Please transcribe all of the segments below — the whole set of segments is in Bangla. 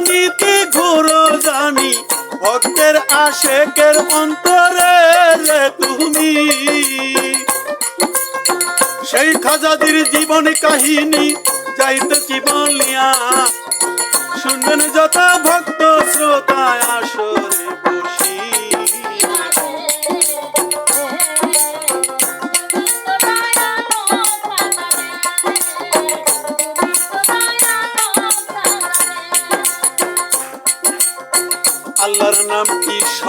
রুহানিতে ঘোরো জানি, ভক্তের আশেকের অন্তরে রে তুমি। সেই খাজাদির জীবন কাহিনী যাইতেছি বলিয়া শুনবেন যত ভক্ত শ্রোতায় আসরে।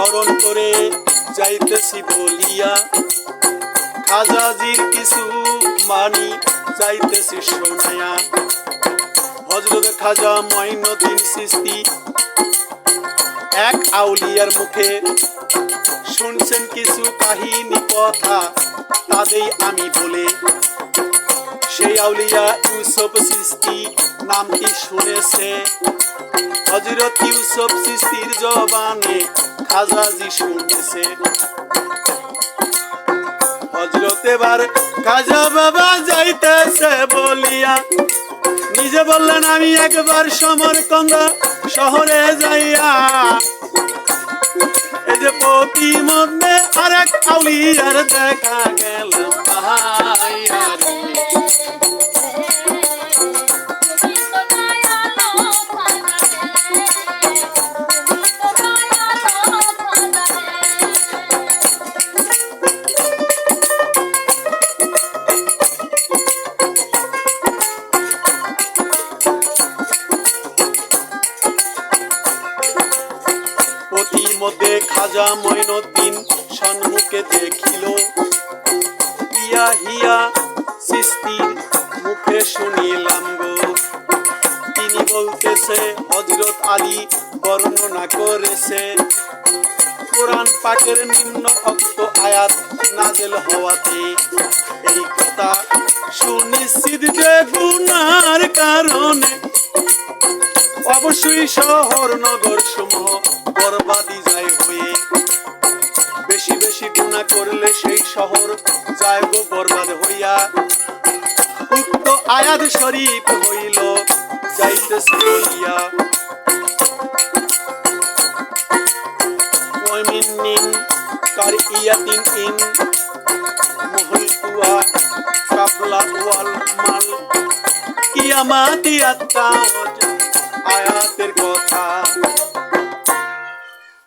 স্মরণ করে যাইতেছি বলিয়া। খাজাজির কিছু মানি যাইতেছি শোনায়া। হজরত খাজা মঈনুদ্দিন সিস্তি এক আউলিয়ার মুখে শুনছেন কিছু কাহিনী কথা তাদেই আমি বলে। সেই আউলিয়া ইউসুফ সিস্তি নামটি শুনেছে। হজরত ইউসুফ সিস্তির জবানে নিজে বললেন, আমি একবার সমর কঙ্গা শহরে যাইয়া। এই যে পতি মধ্যে আরেক আউলিয়ার দেখা গেল। খাজা মঈনুদ্দিন সম্মুখে দেখিল। ইয়া হিয়া সৃষ্টির মুখে শুনিলাম গো। তিনি বলতেছে হজরত আলী বর্ণনা করেছে, কোরআন পাকের নিম্ন অক্ত আয়াত নাজেল হওয়াতে এই কথা সুনিশ্চিত যে গুনার কারণে অবশ্যই শহর নগর সমূহ বরবাদি করলে সেই শহর যায় গো বরবাদ হইয়া। উক্ত আয়াত শরীফ হইল, যাইতেছে বলিয়া। ওয়ামিনিন কার ইয়াতিন ইন কাবলা ওয়াল মাল। আয়াতের কথা।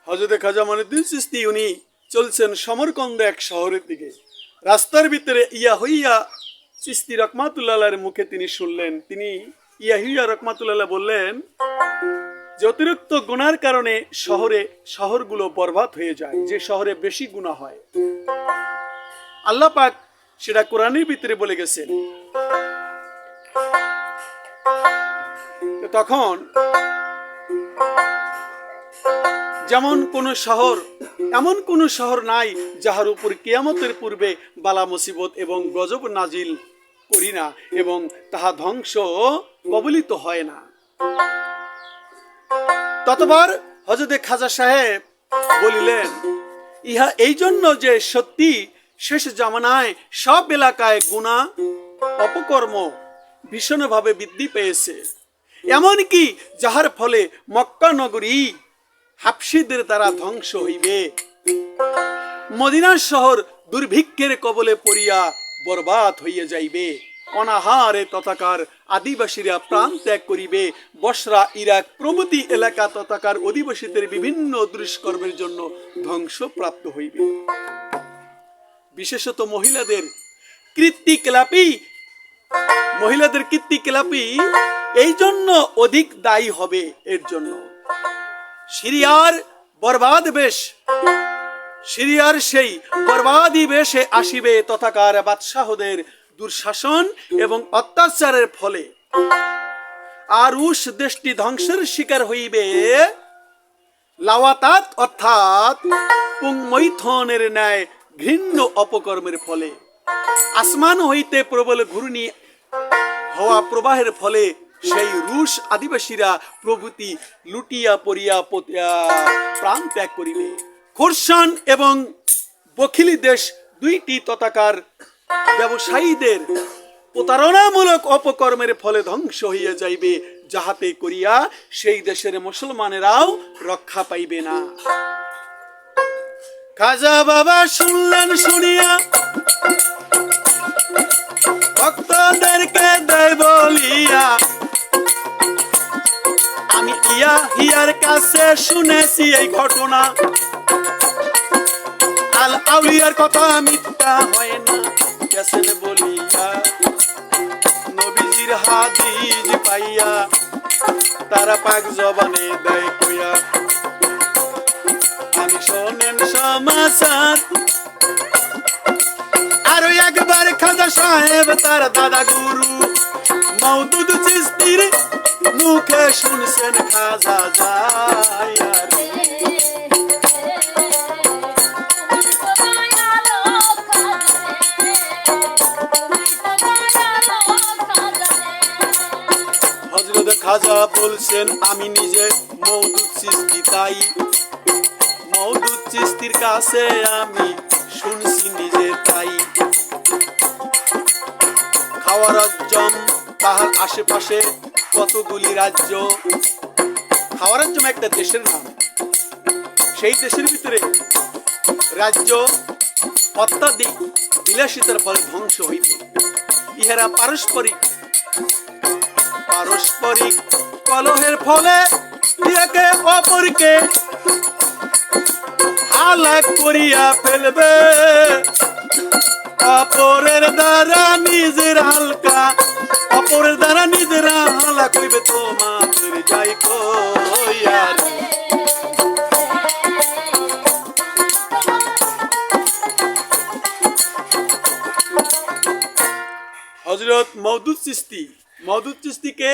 হজরতে খাজা চিস্তি উনি চলছেন সমরকন্দ এক শহরের দিকে। রাস্তার ভিতরে ইয়া হইয়া চিস্তি রকমাতুল্লাহের মুখে তিনি শুনলেন। তিনি ইয়া হইয়া রকমাতুল্লাহ বললেন, যে অতিরিক্ত গুনার কারণে শহরে শহরগুলো বরবাদ হয়ে যায়, যে শহরে বেশি গুণা হয়। আল্লাহ পাক সেটা কোরআনের ভিতরে বলে গেছেন। তখন যেমন কোন শহর, এমন কোন শহর নাই যাহার উপর কেয়ামতের পূর্বে বালা মুসিবত এবং গজব নাজিল করি না এবং তাহা ধ্বংস কবলিত হয় না। ততবার হজরতে খাজা সাহেব বলিলেন, ইহা এই জন্য যে সত্যি শেষ জামানায় সব এলাকায় গুণা, অপকর্ম ভীষণভাবে বৃদ্ধি পেয়েছে। এমনকি যাহার ফলে মক্কা নগরী হাফসিদের দ্বারা ধ্বংস হইবে। মদিনার শহর দুর্ভিক্ষের কবলে পড়িয়া বরবাদ হইয়া যাইবে। অনাহারে তথাকার আদিবাসীরা প্রাণ ত্যাগ করিবে। বসরা, ইরাক প্রভৃতি এলাকা তথাকার অধিবাসীদের বিভিন্ন দুষ্কর্মের জন্য ধ্বংসপ্রাপ্ত হইবে। বিশেষত মহিলাদের কৃত্তিকলাপি মহিলাদের কীর্তিকলাপি এই জন্য অধিক দায়ী হবে এর জন্য। সিরিয়ার বরবাদ বেশ। সিরিয়ার সেই বরবাদি বেশে আসিবে তথাকার বাদশাহদের দুঃশাসন এবং অত্যাচারের ফলে। আরুষ দেশটি ধ্বংসের শিকার হইবে। লাওয়াতাত অর্থাৎ পুংমৈথনের ন্যায় ঘৃণ্য অপকর্মের ফলে। আসমান হইতে প্রবল ঘূর্ণি হওয়া প্রবাহের ফলে সেই রুশ আদিবাসীরা প্রভৃতি লুটিয়া পড়িয়া প্রাণ ত্যাগ করিবে খোরসান এবং বখিলি দেশ দুইটি তথাকার ব্যবসায়ীদের প্রতারণামূলক অপকর্মের ফলে ধ্বংস হইয়া যাইবে, যাহাতে করিয়া সেই দেশের মুসলমানেরাও রক্ষা পাইবে না। খাজা বাবা শুনলেন শুনিয়া শুনেছি এই ঘটনা। আল আউলিয়ার কথা মিথ্যা হয় না, গেছেন বলিয়া। নবীজির হাদিজ পাইয়া তারা পাক জবানে দেয় কইয়া। আমি শোনেন সমাচার। আরও একবার খাজা সাহেব, তার দাদা গুরু মৌদুদ চিস্তির মুখে শুনছেন খাজা যায় হজরত খাজা বলছেন আমি নিজে মৌদুদ চিস্তি তাই মৌদুদ চিস্তির কাছে আমি শুনছি নিজে তাই খাওয়ারাজ্যম তাহার আশেপাশে কতগুলি রাজ্য? খাওয়ারাজ্যম একটা দেশের নাম। সেই দেশের ভিতরে রাজ্য অত্যাধিক বিলাসিতার ফলে ধ্বংস হইবে। ইহারা পারস্পরিক। পারস্পরিক কলহের ফলে একে অপরকে হালাক করিয়া ফেলবে। অপরের দ্বারা নিজের হালকা অপরের দ্বারা নিজেরা হালাক হইবে তোমাদের যাই কইয়ার হজরত মৌদুদ চিস্তি মৌদুদ চিস্তিকে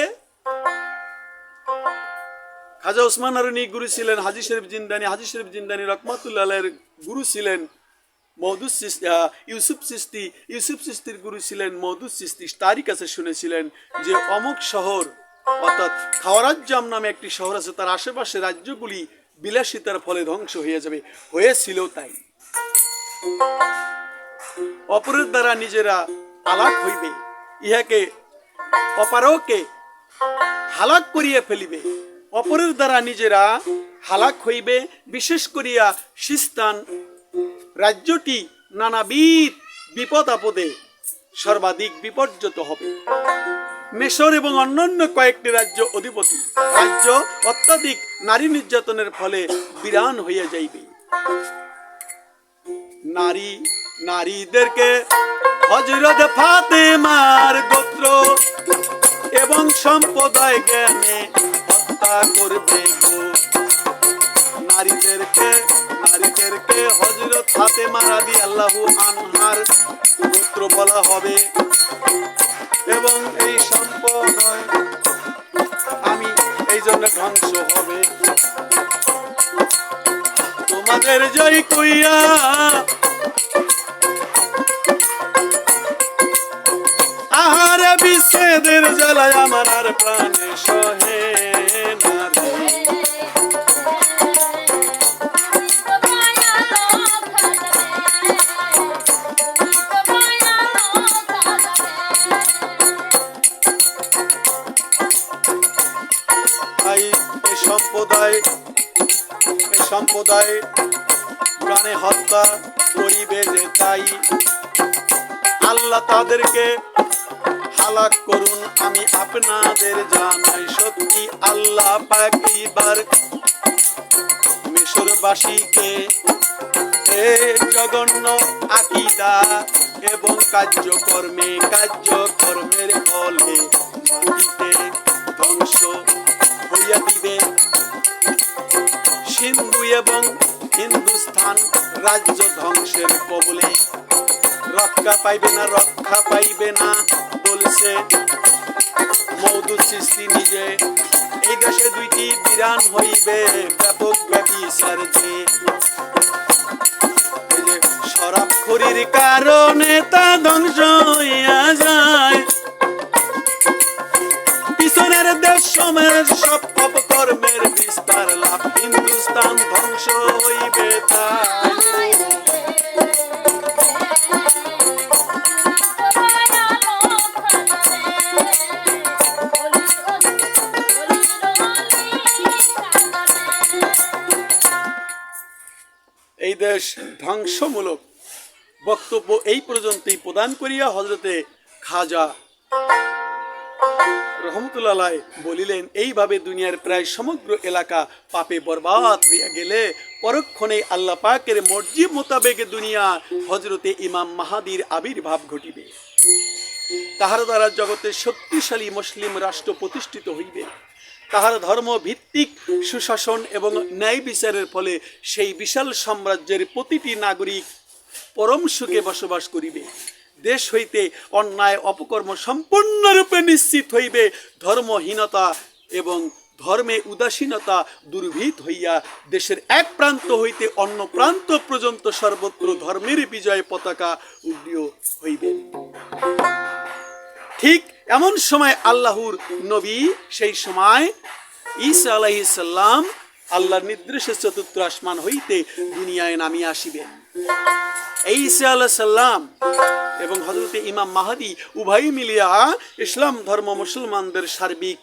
খাজা ওসমান আরনি গুরু ছিলেন, হাজি শরীফ জিন্দানি। হাজি শরীফ জিন্দানি রকমাতুল্লাহ গুরু ছিলেন। সিস্তি ইউসুফ সিস্তি ইউসুফ সিস্তির গুরু ছিলেন মৌদুদ সিস্তি তারই কাছে শুনেছিলেন যে অমুক শহর, অর্থাৎ খাওয়ারাজ্জাম নামে একটি শহর আছে, তার আশেপাশে রাজ্যগুলি বিলাসিতার ফলে ধ্বংস হয়ে যাবে। হয়েছিল তাই। অপরের দ্বারা নিজেরা আলাক হইবে, ইহাকে অপারকে হালাক করিয়া ফেলিবে। অপরের দ্বারা নিজেরা হালাক হইবে, বিশেষ করিয়া সিস্তান রাজ্যটি নানাবিধ বিপদ আপদে সর্বাধিক বিপর্যত হবে। মেশর এবং অন্যান্য কয়েকটি রাজ্য অধিপতি রাজ্য অত্যাধিক নারী নির্যাতনের ফলে বিরান হইয়া যাইবে। নারী, নারীদেরকে হজরত ফাতেমার গোত্র এবং সম্প্রদায় জ্ঞানে হত্যা করবে গো। নারীদেরকে নারীদেরকে হজরত ফাতেমা রাদি আল্লাহ আনহার গোত্র বলা হবে। এবং এই আমি এই জন্য ধ্বংস হবে। তোমাদের জয় কইয়া আহারে বিচ্ছেদের জ্বালায় আমার আর সম্প্রদায় প্রাণে হত্যা করিবে যে তাই। আল্লাহ তাদেরকে হালাক করুন, আমি আপনাদের জানাই সত্যি, আল্লাহ পাক এবার মিশরবাসীকে এ জঘন্য আকিদা এবং কার্যকর্মে, কার্যকর্মের ফলে মাটিতে ধ্বংস হইয়া দিবে। সিন্ধু এবং হিন্দুস্থান রাজ্য ধ্বংসের কবলে। রক্ষা পাইবে না, রক্ষা পাইবে না, বলছে মৌদু সৃষ্টি নিজে। এই দেশে দুইটি বিরান হইবে, ব্যাপক ব্যাপী সার্জে এই যে শরাবখোরির কারণে তা ধ্বংস হইয়া যায়। সমের সব অপকর্মের বিস্তার লাভ হিন্দুস্তান ধ্বংস হইবে তাই এই দেশ ধ্বংসমূলক বক্তব্য এই পর্যন্তই প্রদান করিয়া হজরতে খাজা রহমতুল্লাহ বলিলেন, এইভাবে দুনিয়ার প্রায় সমগ্র এলাকা পাপে বরবাদ হইয়া গেলে, পরক্ষণে আল্লাহ পাকের মর্জি মোতাবেক দুনিয়া হজরতে ইমাম মাহাদির আবির্ভাব ঘটিবে। তাহার দ্বারা জগতে শক্তিশালী মুসলিম রাষ্ট্র প্রতিষ্ঠিত হইবে। তাহার ধর্ম ভিত্তিক সুশাসন এবং ন্যায় বিচারের ফলে সেই বিশাল সাম্রাজ্যের প্রতিটি নাগরিক পরম সুখে বসবাস করিবে। দেশ হইতে অন্যায় অপকর্ম সম্পূর্ণরূপে নিশ্চিত হইবে। ধর্মহীনতা এবং ধর্মে উদাসীনতা দুর্ভিত হইয়া দেশের এক প্রান্ত হইতে অন্য প্রান্ত পর্যন্ত সর্বত্র ধর্মের বিজয় পতাকা উড্ডীয় হইবে। ঠিক এমন সময় আল্লাহর নবী, সেই সময় ঈসা আলাইসাল্লাম আল্লাহর নির্দেশে চতুর্থ আসমান হইতে দুনিয়ায় নামিয়ে আসিবেন। ঈসা আলাহ সাল্লাম এবং হজরতে ইমাম মাহাদি উভয় মিলিয়া ইসলাম ধর্ম মুসলমানদের সার্বিক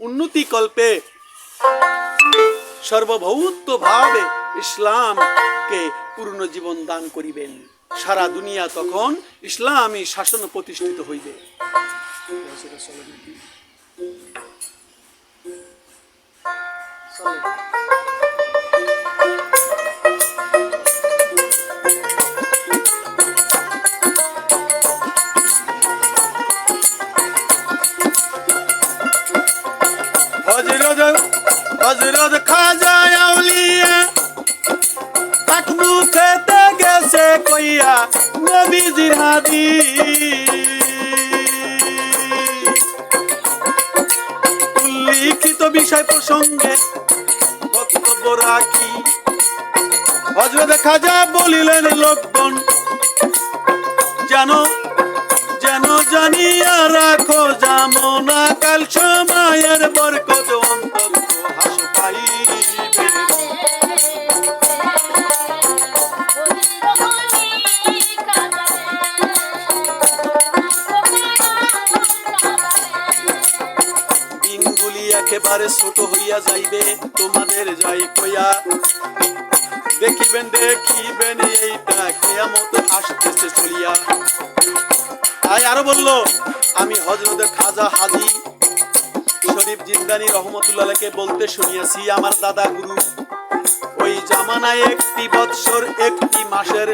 উন্নতি কল্পে সর্বভৌতভাবে ইসলামকে পূর্ণ জীবন দান করিবেন। সারা দুনিয়া তখন ইসলামী শাসন প্রতিষ্ঠিত হইবে। হজরত খাজা আউলিয়া। পাক মুখেতে গেছে কইয়া নবীজির হাদি উল্লিখিত বিষয় প্রসঙ্গে বক্তব্য রাখি। হজরত খাজা বলিলেন, লোকগণ, জানো, যেন জানিয়া রাখো, জামনা কাল সময়ের বরকত অন্তর একেবারে ছোট হইয়া যাইবে, তোমাদের যাই কইয়া। দেখিবেন দেখিবেন, এইটা কেয়ামত আসতেছে চলিয়া। তাই আরও বলল, আমি হজরতের খাজা হাজি শরীফ জিন্দানি রহমতুল্লাহকে বলতে শুনিয়াছি, আমার দাদা গুরু, ওই জামানায় একটি বৎসর, একটি মাসের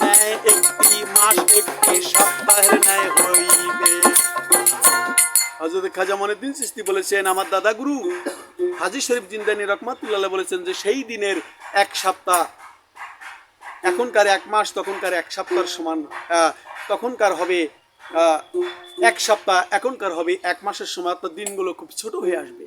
ন্যায়, একটি মাস, একটি সপ্তাহের ন্যায় হইবে হজরত খাজা মনুদ্দিন সৃষ্টি বলেছেন, আমার দাদা গুরু হাজি শরীফ জিন্দানি রকমাতুল্লাহ বলেছেন যে, সেই দিনের এক সপ্তাহ, এখনকার এক মাস, তখনকার এক সপ্তাহের সমান তখনকার হবে এক সপ্তাহ, এখনকার হবে এক মাসের সময় তো দিনগুলো খুব ছোট হয়ে আসবে।